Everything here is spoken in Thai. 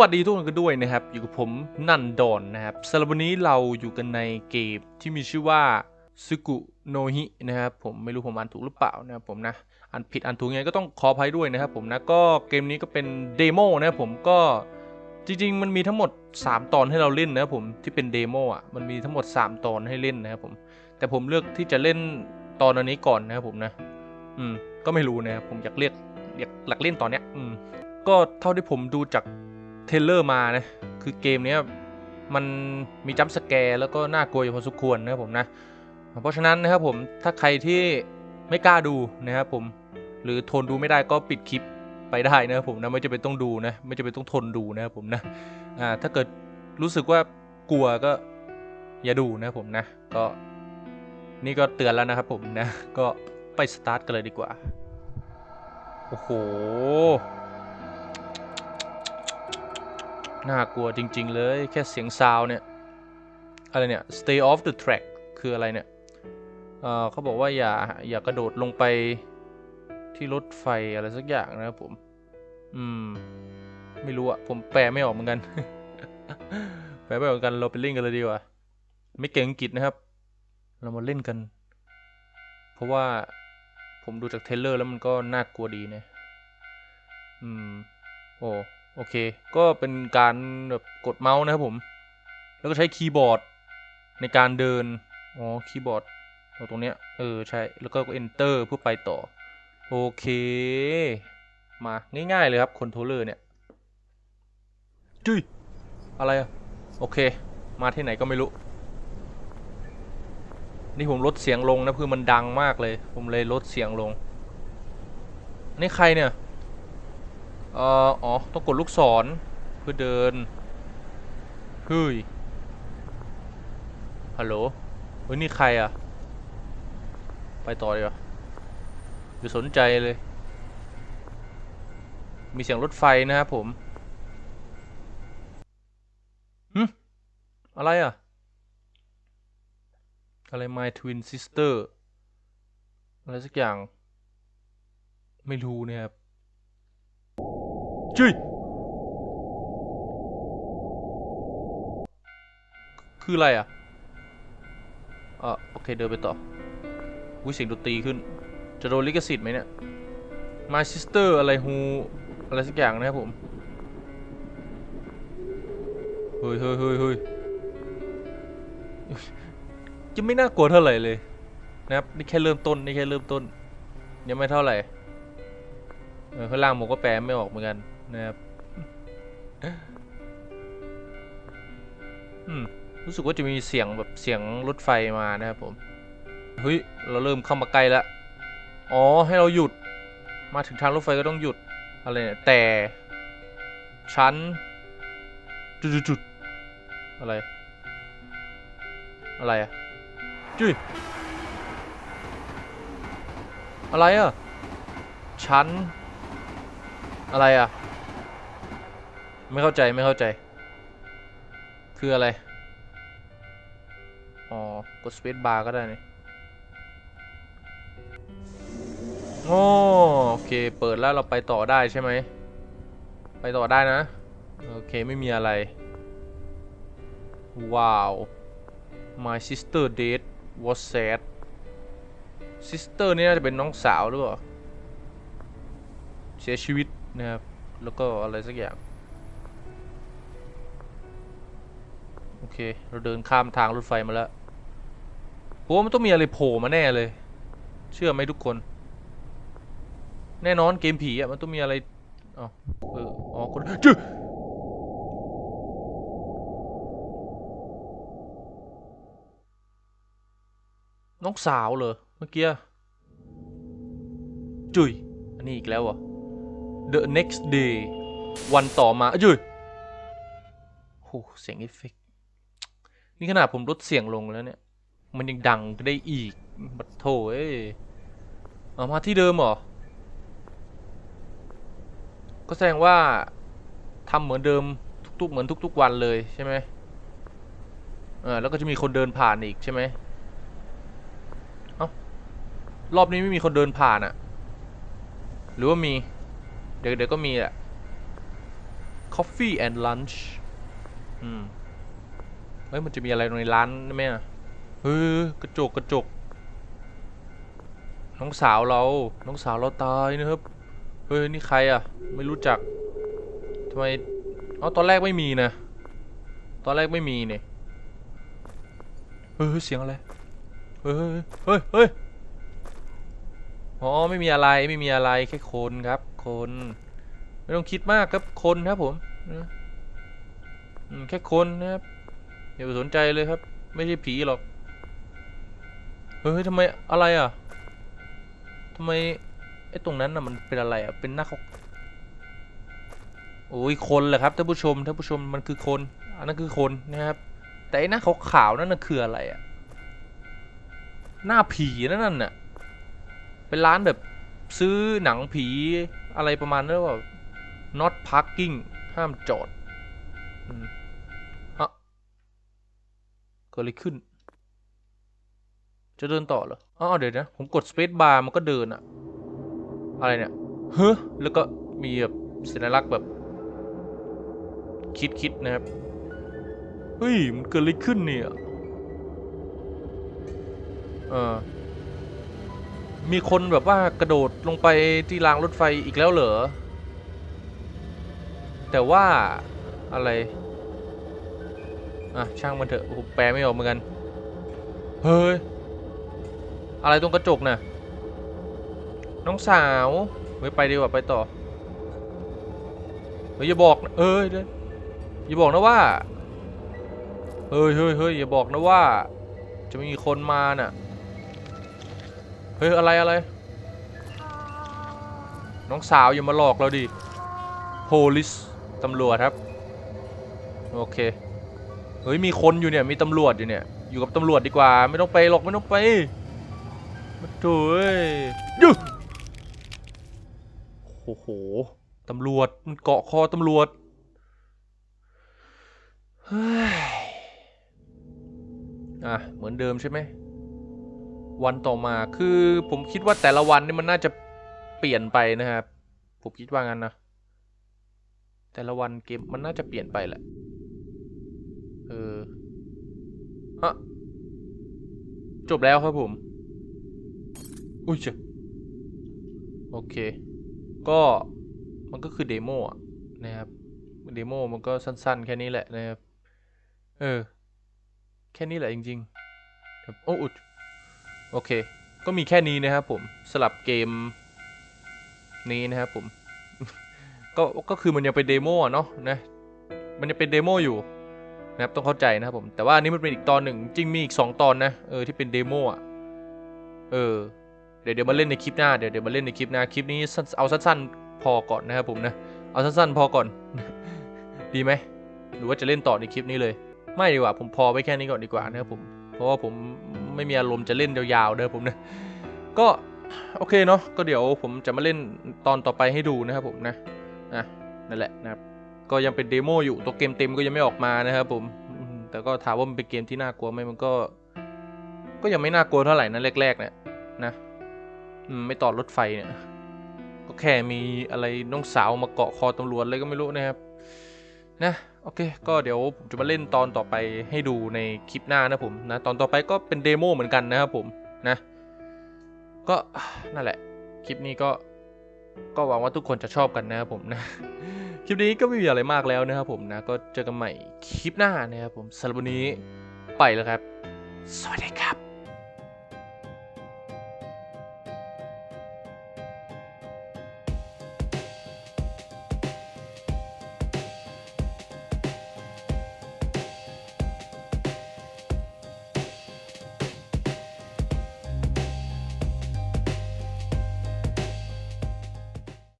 วัสดีทุกคนกันด้วยนะครับ อยู่กับผมนันดอนนะครับสำหรับวันนี้เราอยู่กันในเกมที่มีชื่อว่าซึกุโนฮินะครับผมไม่รู้ผมอ่านถูกหรือเปล่านะครับผมนะอ่านผิดอ่านถูกยังไงก็ต้องขออภัยด้วยนะครับผมนะก็เกมนี้ก็เป็นเดโมนะครับผมก็จริงๆ มันมีทั้งหมด 3 ตอนให้เราเล่นนะครับผมที่เป็นเดโมอะมันมีทั้งหมด 3 ตอนให้เล่นนะครับผมแต่ผมเลือกที่จะเล่นตอนอันนี้ก่อนนะครับผมนะอืมก็ไม่รู้นะครับผมอยากเรียกอยากหลักเล่นตอนเนี้ยอืมก็เท่าที่ผมดูจาก เทเลอร์มานะคือเกมนี้มันมีจัมสแกร์แล้วก็น่ากลัวอยู่พอสมควรนะครับผมนะ เพราะฉะนั้นนะครับผมถ้าใครที่ไม่กล้าดูนะครับผมหรือทนดูไม่ได้ก็ปิดคลิปไปได้นะครับผมนะไม่จะเป็นต้องดูนะไม่จะเป็นต้องทนดูนะครับผมนะอ่าถ้าเกิดรู้สึกว่ากลัวก็อย่าดูนะครับผมนะก็นี่ก็เตือนแล้วนะครับผมนะก็ไปสตาร์ทกันเลยดีกว่า โอ้โห น่ากลัวจริง ๆ เลย แค่เสียงซาวเนี่ย อะไรเนี่ย stay off the track คืออะไรเนี่ยเเขาบอกว่าอย่าอย่ากระโดดลงไปที่รถไฟอะไรสักอย่างนะครับผม อืม ไม่รู้อะผมแปลไม่ออกเหมือนกัน แปลไม่ออกเหมือนกันเราไปเล่นกันเลยดีกว่า ไม่เก่งอังกฤษนะครับ เรามาเล่นกัน เพราะว่าผมดูจากเทเลอร์แล้วมันก็น่ากลัวดีนะ อืม โอ้ โอเค ก็เป็นการแบบกดเมาส์นะครับผม แล้วก็ใช้คีย์บอร์ดในการเดิน อ๋อ คีย์บอร์ดเอาตรงเนี้ย เออ ใช่ แล้วก็ enter เพื่อไปต่อ โอเค มาง่ายๆเลยครับคอนโทรลเลอร์เนี่ย จุ้ย อะไรอะโอเค มาที่ไหนก็ไม่รู้ นี่ผมลดเสียงลงนะเพื่อมันดังมากเลย ผมเลยลดเสียงลง นี่ใครเนี่ย อ่ออ๋อ ต้องกดลูกศรเพื่อเดินเฮ้ยฮัลโหลเฮ้ยนี่ใครอะไปต่อดีกว่าอย่าสนใจเลย มีเสียงรถไฟนะครับผมหึอะไรอะอะไร my twin sister อะไรสักอย่าง ไม่รู้นะครับ จุ้ยคืออะไรอะอะโอเคเดินไปต่ออุ้ยเสียงดนตรีขึ้น จะโดนลิขสิทธิ์ไหมเนี่ย My Sister อะไร Who อะไรสักอย่างนะครับผม เฮ้ยเฮ้ยเฮ้ยเฮ้ยจะไม่น่ากลัวเท่าไหร่เลยนะครับนี่แค่เริ่มต้นนี่แค่เริ่มต้น ยังไม่เท่าไหร่เออข้างล่างผมก็แปลไม่ออกเหมือนกัน นะครับอืมรู้สึกว่าจะมีเสียงแบบเสียงรถไฟมานะครับผมเฮ้ยเราเริ่มเข้ามาใกล้แล้วอ๋อให้เราหยุดมาถึงทางรถไฟก็ต้องหยุดอะไรเนี่ยแต่ชั้นจุดจุดๆๆอะไร อะไรอะจุ้ยอะไรอะชั้นอะไรอะ ไม่เข้าใจไม่เข้าใจ คืออะไร อ๋อ กด space bar ก็ได้นี่โอ้โอเค เปิดแล้วเราไปต่อได้ใช่ไหม ไปต่อได้นะ โอเคไม่มีอะไร ว้าว my sister dead was sad sister นี่น่าจะเป็นน้องสาวหรือเปล่า เสียชีวิตนะครับ แล้วก็อะไรสักอย่าง โอเค เราเดินข้ามทางรถไฟมาแล้วผมว่ามันต้องมีอะไรโผล่มาแน่เลย เชื่อไหมทุกคน แน่นอนเกมผีอะมันต้องมีอะไรอ๋อเอออ๋อคนจื้อน้องสาวเหรอเมื่อกี้จุยอันนี้อีกแล้วอะ The next day วันต่อมาอะจุยโหเสียงเอฟเฟกต์ นี่ขนาดผมลดเสียงลงแล้วเนี่ย มันยังดังได้อีกบัดโถเอ้ยเอามาที่เดิมเหรอ ก็แสดงว่าทำเหมือนเดิมทุกๆเหมือนทุก ๆ วันเลยใช่ไหมเออแล้วก็จะมีคนเดินผ่านอีกใช่ไหมเอ้ารอบนี้ไม่มีคนเดินผ่านอะหรือว่ามี เดี๋ยวเดี๋ยวก็มีแหละ coffee and lunch อืม เฮ้ยมันจะมีอะไรในร้านไหมอะเฮ้ยกระจกกระจก น้องสาวเรา น้องสาวเราตายนะครับ เฮ้ยนี่ใครอะ ไม่รู้จักทำไมอ๋อตอนแรกไม่มีนะ ตอนแรกไม่มีเนี่ยเฮ้ยเสียงอะไร เฮ้ยเฮ้ยเฮ้ยอ๋อไม่มีอะไรไม่มีอะไรแค่คนครับคน ไม่ต้องคิดมากครับคนครับผมนะอืมแค่คนนะครับ อย่าไปสนใจเลยครับ ไม่ใช่ผีหรอก เฮ้ยทำไมอะไรอะทำไมไอ้ตรงนั้นน่ะมันเป็นอะไรอะ เป็นหน้าเขาโอ้ยคนแหละครับท่านผู้ชมท่านผู้ชมมันคือคน อันนั้นคือคนนะครับ แต่ไอ้หน้าขาวนั่นน่ะคืออะไรอะ หน้าผีนั่นน่ะ เป็นร้านแบบซื้อหนังผีอะไรประมาณนั้นว่า not parking ห้ามจอดอืม กิดอะไรขึ้น จะเดินต่อเหรออ๋อเดี๋ยวนะ ผมกด space bar มันก็เดินอะอะไรเนี่ยเฮ้แล้วก็มีแบบสัญลักษณ์แบบ คิดคิดนะครับ เฮ้ย มันเกิดอะไรขึ้นเนี่ย เออมีคนแบบว่ากระโดดลงไปที่รางรถไฟอีกแล้วเหรอ แต่ว่าอะไร อะช่างมันเถอะผมแปลไม่ออกเหมือนกัน เฮ้ย อะไรตรงกระจกน่ะ น้องสาวเฮ้ยไปดีกว่าไปต่อ เฮ้ยอย่าบอกนะเอ้ยเดี๋ยวอย่าบอกนะว่า เฮ้ยเฮ้ยเฮ้ยอย่าบอกนะว่า จะมีคนมาน่ะ เฮ้ยอะไรอะไร น้องสาวอย่ามาหลอกเราดิ police ตำรวจครับ โอเค เฮ้ยมีคนอยู่เนี่ยมีตำรวจอยู่เนี่ยอยู่กับตำรวจดีกว่า ไม่ต้องไปหรอกไม่ต้องไปมาโถ่เอ้ยยึโอ้โหตำรวจมันเกาะคอตำรวจเฮ้ยอะเหมือนเดิมใช่ไหมวันต่อมาคือผมคิดว่าแต่ละวันนี่มันน่าจะเปลี่ยนไปนะครับผมคิดว่างั้นนะแต่ละวันเกมมันน่าจะเปลี่ยนไปแหละ เอออะจบแล้วครับผม อุ้ยเจ้ะโอเค ก็มันก็คือเดโมอะนะครับเดโมมันก็สั้นๆ แค่นี้แหละนะครับ เออ แค่นี้แหละจริงๆครับโอ้อุดโอเค ก็มีแค่นี้นะครับผมสลับเกมนี้นะครับผม ก็ ก็คือมันยังเป็นเดโมเนาะนะ มันยังเป็นเดโมอยู่ นะครับต้องเข้าใจนะครับผมแต่ว่าอันนี้มันเป็นอีกตอนหนึ่งจริงมีอีก 2 ตอนนะเออที่เป็นเดโมอะเออเดี๋ยวเดี๋ยวมาเล่นในคลิปหน้าเดี๋ยวเดี๋ยวมาเล่นในคลิปหน้าคลิปนี้เอาสั้นๆพอก่อนนะครับผมนะเอาสั้นๆพอก่อน ดีไหมหรือว่าจะเล่นต่อในคลิปนี้เลย ไม่ดีกว่าผมพอไว้แค่นี้ก่อนดีกว่านะครับผมเพราะว่าผมไม่มีอารมณ์จะเล่นยาวๆเด้อผมนะก็โอเคเนาะก็เดี๋ยวผมจะมาเล่นตอนต่อไปให้ดูนะครับผมนะอะนั่นแหละนะครับ ก็ยังเป็นเดโมอยู่ตัวเกมเต็มก็ยังไม่ออกมานะครับผมแต่ก็ถามว่ามันเป็นเกมที่น่ากลัวไหมมันก็ ก็ยังไม่น่ากลัวเท่าไหร่นะแรกๆ เนี่ยนะมไม่ต่อรถไฟเนี่ย ก็แค่มีอะไรน้องสาวมาเกาะคอตำรวจอะไรก็ไม่รู้นะครับ นะโอเค ก็เดี๋ยวผมจะมาเล่นตอนต่อไปให้ดูในคลิปหน้านะผมนะตอนต่อไปก็เป็นเดโมเหมือนกันนะครับผมนะ ก็นั่นแหละ คลิปนี้ก็ก็หวังว่าทุกคนจะชอบกันนะครับผมนะ คลิปนี้ก็ไม่มีอะไรมากแล้วนะครับผมนะก็เจอกันใหม่คลิปหน้านะครับผมสำหรับวันนี้ไปแล้วครับ สวัสดีครับ